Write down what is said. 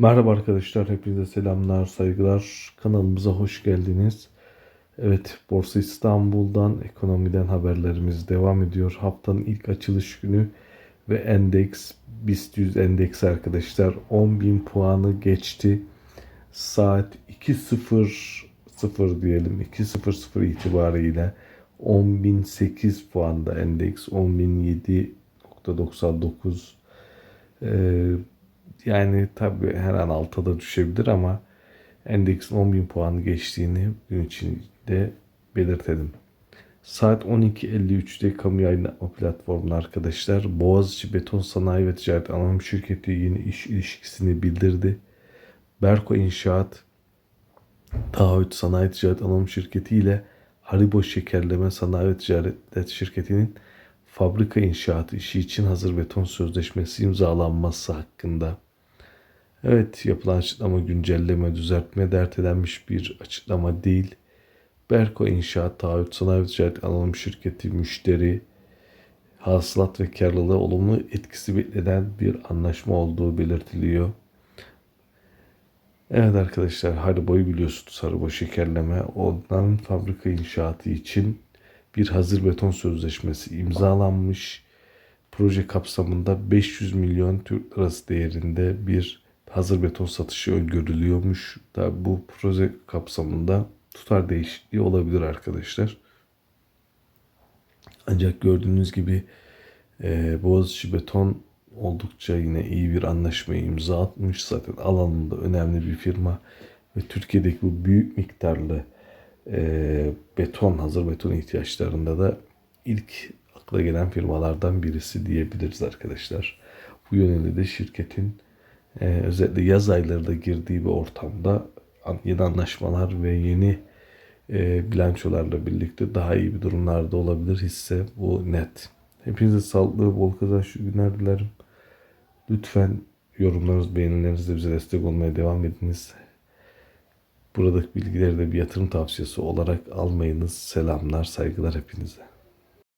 Merhaba arkadaşlar, hepinize selamlar, saygılar. Kanalımıza hoş geldiniz. Evet, Borsa İstanbul'dan, ekonomiden haberlerimiz devam ediyor. Haftanın ilk açılış günü ve endeks, BIST 100 endeksi arkadaşlar 10.000 puanı geçti. Saat 2.00 diyelim, 2.00 itibariyle 10.008 puanda endeks, 10.007.99 ee, yani tabii her an alta da düşebilir ama endeksin 10.000 puanı geçtiğini gün içinde belirtelim. Saat 12.53'te kamu yayınlatma platformunda arkadaşlar Boğaziçi Beton Sanayi ve Ticaret Anonim Şirketi yeni iş ilişkisini bildirdi. Berko İnşaat Taahhüt Sanayi Ticaret Anonim Şirketi ile Haribo Şekerleme Sanayi ve Ticaret Şirketi'nin fabrika inşaatı işi için hazır beton sözleşmesi imzalanması hakkında. Evet yapılan açıklama güncelleme, düzeltme dert edenmiş bir açıklama değil. Berko İnşaat Taahhüt Sanayi ve Ticaret Anonim Şirketi müşteri hasılat ve karlılığı olumlu etkisi beklenen bir anlaşma olduğu belirtiliyor. Evet arkadaşlar Haribo'yu biliyorsunuz Haribo şekerleme. Onların fabrika inşaatı için bir hazır beton sözleşmesi imzalanmış. Proje kapsamında 500 milyon Türk lirası değerinde bir hazır beton satışı öngörülüyormuş. Tabi bu proje kapsamında tutar değişikliği olabilir arkadaşlar. Ancak gördüğünüz gibi e, Boğaziçi Beton oldukça yine iyi bir anlaşmayı imza atmış. Zaten alanında önemli bir firma ve Türkiye'deki bu büyük miktarlı e, beton, hazır beton ihtiyaçlarında da ilk akla gelen firmalardan birisi diyebiliriz arkadaşlar. Bu yönde de şirketin e, özellikle yaz aylarında girdiği bir ortamda yeni anlaşmalar ve yeni e, bilançolarla birlikte daha iyi bir durumlarda olabilir hisse bu net. Hepinize sağlıklı, bol kazançlı günler dilerim. Lütfen yorumlarınız, beğenilerinizle bize destek olmaya devam ediniz. Buradaki bilgileri de bir yatırım tavsiyesi olarak almayınız. Selamlar, saygılar hepinize.